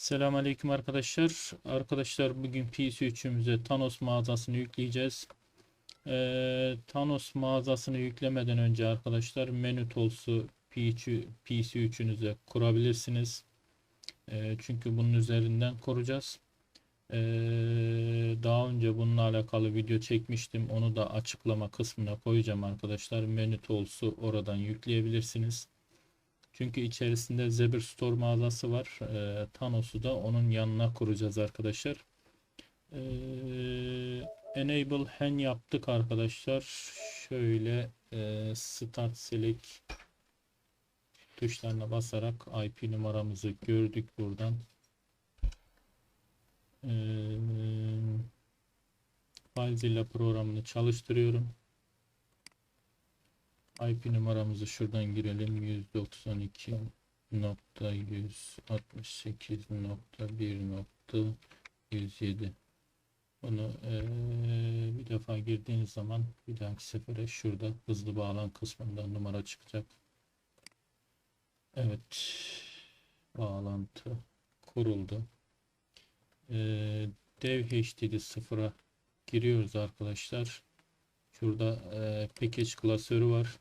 Selamünaleyküm arkadaşlar. Arkadaşlar bugün PC3'ümüze Thanos mağazasını yükleyeceğiz. Ee, Thanos mağazasını yüklemeden önce arkadaşlar menü tools'u PC, PC3'ünüze kurabilirsiniz. Ee, çünkü bunun üzerinden kuracağız. Ee, daha önce bununla alakalı video çekmiştim. Onu da açıklama kısmına koyacağım arkadaşlar. Menü tools'u oradan yükleyebilirsiniz. Çünkü içerisinde Zebra Store mağazası var. Ee, Thanos'u da onun yanına kuracağız arkadaşlar. Ee, Enable Hen yaptık arkadaşlar. Şöyle e, Start Select tuşlarına basarak IP numaramızı gördük buradan. Ee, FileZilla programını çalıştırıyorum. IP numaramızı şuradan girelim. %92.168.1.107 Bunu eee, bir defa girdiğiniz zaman bir dahaki sefere şurada hızlı bağlan kısmında numara çıkacak. Evet. Bağlantı kuruldu. Eee Dev HDD 0'a giriyoruz arkadaşlar. Şurada eee package klasörü var.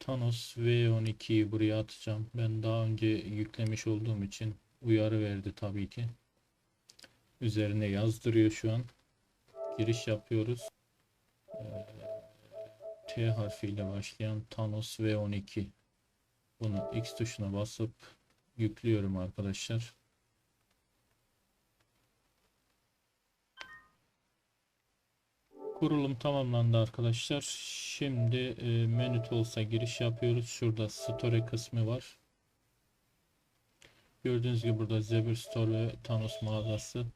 Thanos V12'yi buraya atacağım. Ben daha önce yüklemiş olduğum için uyarı verdi tabii ki. Üzerine yazdırıyor şu an. Giriş yapıyoruz. Ee, T harfiyle başlayan Thanos V12. Bunu X tuşuna basıp yüklüyorum arkadaşlar. Kurulum tamamlandı arkadaşlar. Şimdi e, menü tools'a giriş yapıyoruz. Şurada store kısmı var. Gördüğünüz gibi burada Zebra Store ve Thanos mağazası.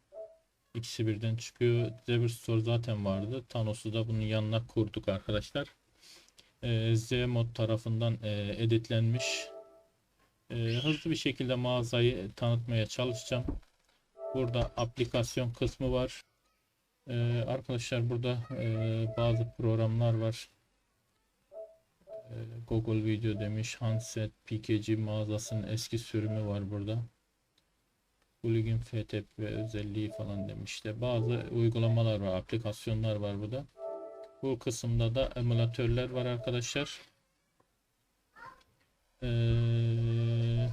İkisi birden çıkıyor. Zebra Store zaten vardı. Thanos'u da bunun yanına kurduk arkadaşlar. E, Zmod tarafından e, editlenmiş. E, hızlı bir şekilde mağazayı tanıtmaya çalışacağım. Burada aplikasyon kısmı var. Ee, arkadaşlar burada e, bazı programlar var. Ee, Google Video demiş. Handset PKG mağazasının eski sürümü var burada. Plugin FTP ve özelliği falan demişler. Bazı uygulamalar var, aplikasyonlar var burada. Bu kısımda da emülatörler var arkadaşlar. Ee,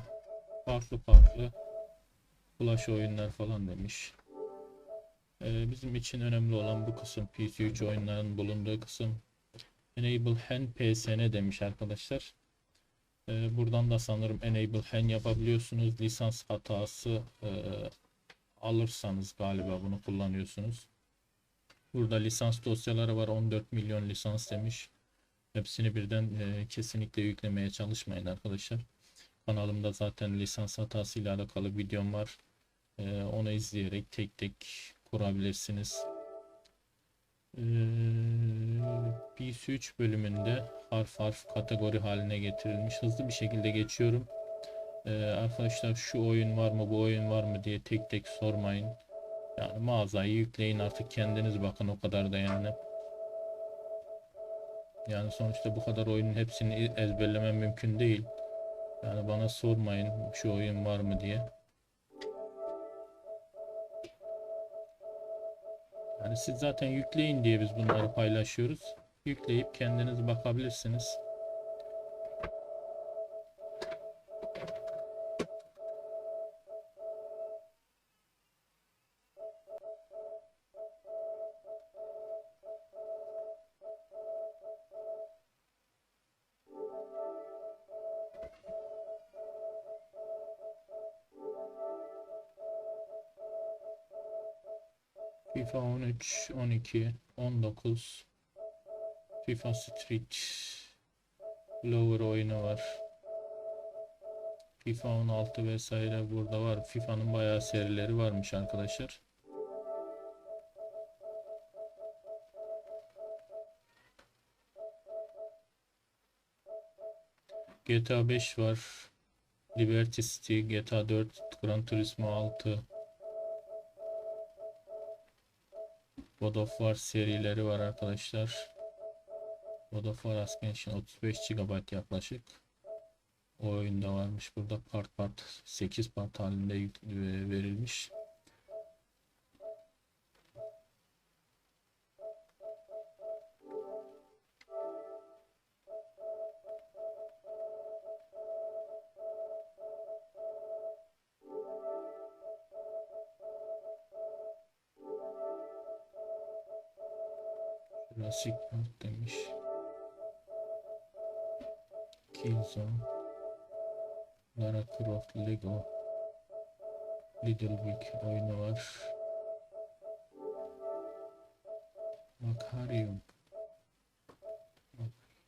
farklı farklı flash oyunlar falan demiş. Ee, bizim için önemli olan bu kısım PC3 oyunların bulunduğu kısım. Enable Hen PSN demiş arkadaşlar. Ee, buradan da sanırım Enable Hen yapabiliyorsunuz. Lisans hatası e, alırsanız galiba bunu kullanıyorsunuz. Burada lisans dosyaları var. 14 milyon lisans demiş. Hepsini birden e, kesinlikle yüklemeye çalışmayın arkadaşlar. Kanalımda zaten lisans hatası ile alakalı videom var. E, onu izleyerek tek tek kurabilirsiniz. Ee, PS3 bölümünde harf harf kategori haline getirilmiş. Hızlı bir şekilde geçiyorum. Ee, arkadaşlar şu oyun var mı bu oyun var mı diye tek tek sormayın. Yani mağazayı yükleyin artık kendiniz bakın o kadar da yani. Yani sonuçta bu kadar oyunun hepsini ezberlemem mümkün değil. Yani bana sormayın şu oyun var mı diye. Yani siz zaten yükleyin diye biz bunları paylaşıyoruz. Yükleyip kendiniz bakabilirsiniz. FIFA 13, 12, 19 FIFA Street Lower oyunu var. FIFA 16 vesaire burada var. FIFA'nın bayağı serileri varmış arkadaşlar. GTA 5 var. Liberty City, GTA 4, Gran Turismo 6, God of War serileri var arkadaşlar. God of War Ascension 35 GB yaklaşık. O oyunda varmış. Burada part part 8 part halinde e, verilmiş. Jurassic Park demiş. Killzone. Lara Croft Lego. Little Big oyunu var. Makarium.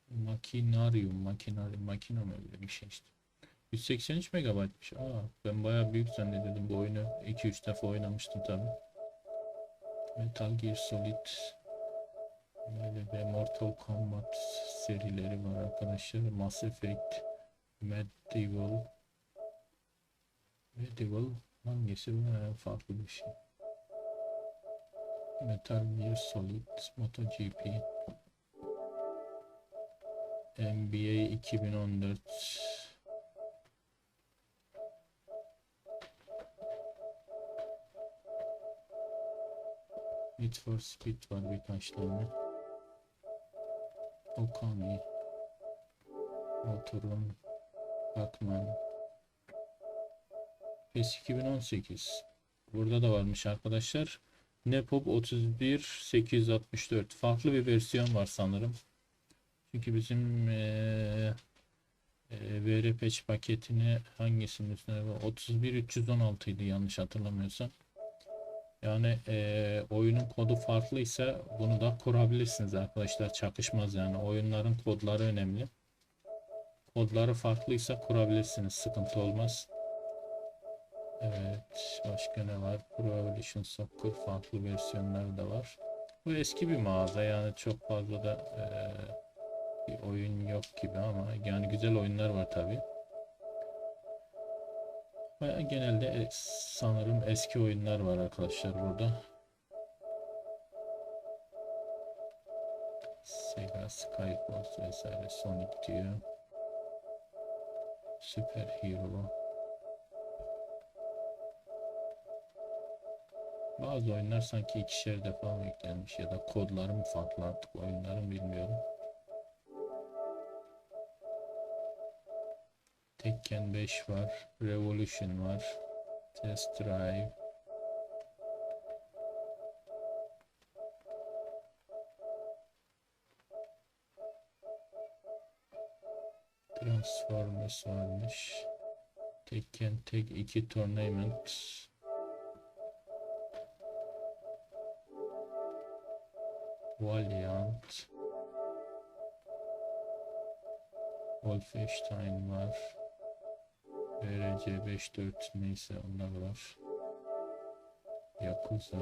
Makinarium, makinarium, makina mı öyle bir şey işte. 183 megabaytmış. Aa, ben bayağı büyük zannediyordum bu oyunu. 2-3 defa oynamıştım tabi. Metal Gear Solid Böyle ve Mortal Kombat serileri var arkadaşlar. Mass Effect, Medieval, Medieval hangisi bu? Farklı bir şey. Metal Gear Solid, MotoGP, NBA 2014, Need for Speed var birkaç tane. Okami, Motorun, Batman, PES 2018. Burada da varmış arkadaşlar. Nepop 31864. Farklı bir versiyon var sanırım. Çünkü bizim eee eee VR patch paketini hangisinin üstüne 31316 idi yanlış hatırlamıyorsam. Yani eee, oyunun kodu farklıysa bunu da kurabilirsiniz arkadaşlar. Çakışmaz yani. Oyunların kodları önemli. Kodları farklıysa kurabilirsiniz. Sıkıntı olmaz. Evet. Başka ne var? Pro Evolution Soccer farklı versiyonları da var. Bu eski bir mağaza yani çok fazla da eee, bir oyun yok gibi ama yani güzel oyunlar var tabi. Baya genelde e, sanırım eski oyunlar var arkadaşlar burada. Sega Skyforce vesaire Sonic diyor. Super Hero. Bazı oyunlar sanki ikişer defa mı yüklenmiş ya da kodları mı farklı artık oyunların bilmiyorum. Tekken 5 var. Revolution var. Test Drive. Transformers varmış. Tekken Tek 2 Tournament. Valiant. Wolfenstein var. VRC 54 neyse onlar var. Yakuza.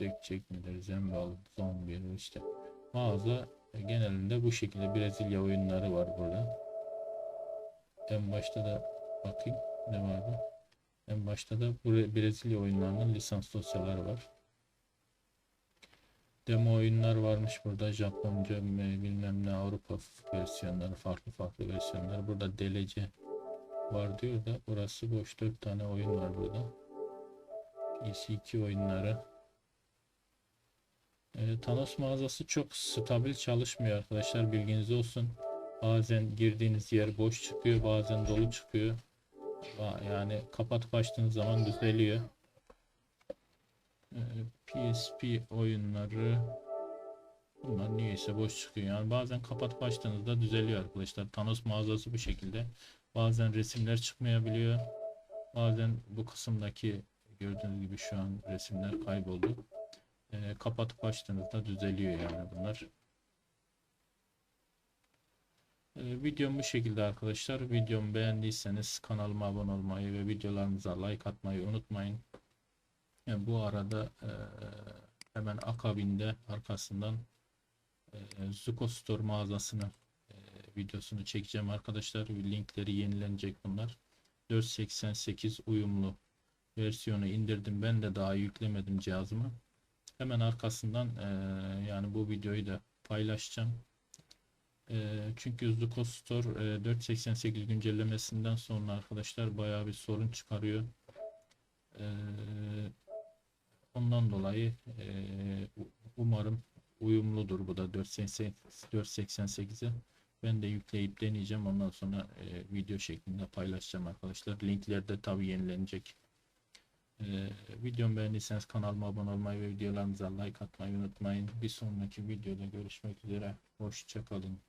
Zek çekmeleri, Zembal, Zombi işte. Mağaza genelinde bu şekilde Brezilya oyunları var burada. En başta da bakayım ne vardı. En başta da Brezilya oyunlarının lisans dosyaları var. Demo oyunlar varmış burada Japonca bilmem ne Avrupa versiyonları farklı farklı versiyonlar. Burada DLC var diyor da burası boş 4 tane oyun var burada. PC2 oyunları. E, Thanos mağazası çok stabil çalışmıyor arkadaşlar bilginiz olsun. Bazen girdiğiniz yer boş çıkıyor bazen dolu çıkıyor. Yani kapatıp açtığınız zaman düzeliyor. PSP oyunları bunlar niyeyse boş çıkıyor. Yani bazen kapatıp açtığınızda düzeliyor arkadaşlar. Thanos mağazası bu şekilde. Bazen resimler çıkmayabiliyor. Bazen bu kısımdaki gördüğünüz gibi şu an resimler kayboldu. Ee, kapatıp açtığınızda düzeliyor yani bunlar. Ee, videom bu şekilde arkadaşlar. Videomu beğendiyseniz kanalıma abone olmayı ve videolarımıza like atmayı unutmayın. Yani bu arada e, hemen akabinde arkasından e, Zuko Store mağazasını e, videosunu çekeceğim arkadaşlar. Linkleri yenilenecek bunlar. 488 uyumlu versiyonu indirdim. Ben de daha yüklemedim cihazıma. Hemen arkasından e, yani bu videoyu da paylaşacağım. Ee, çünkü Zuko Store e, 4.88 güncellemesinden sonra arkadaşlar bayağı bir sorun çıkarıyor. Ee, ondan dolayı e, umarım uyumludur bu da 4.88 4.88'e. Ben de yükleyip deneyeceğim. Ondan sonra e, video şeklinde paylaşacağım arkadaşlar. Linkler de tabii yenilenecek. Ee, videomu beğendiyseniz kanalıma abone olmayı ve videolarımıza like atmayı unutmayın. Bir sonraki videoda görüşmek üzere. Hoşçakalın.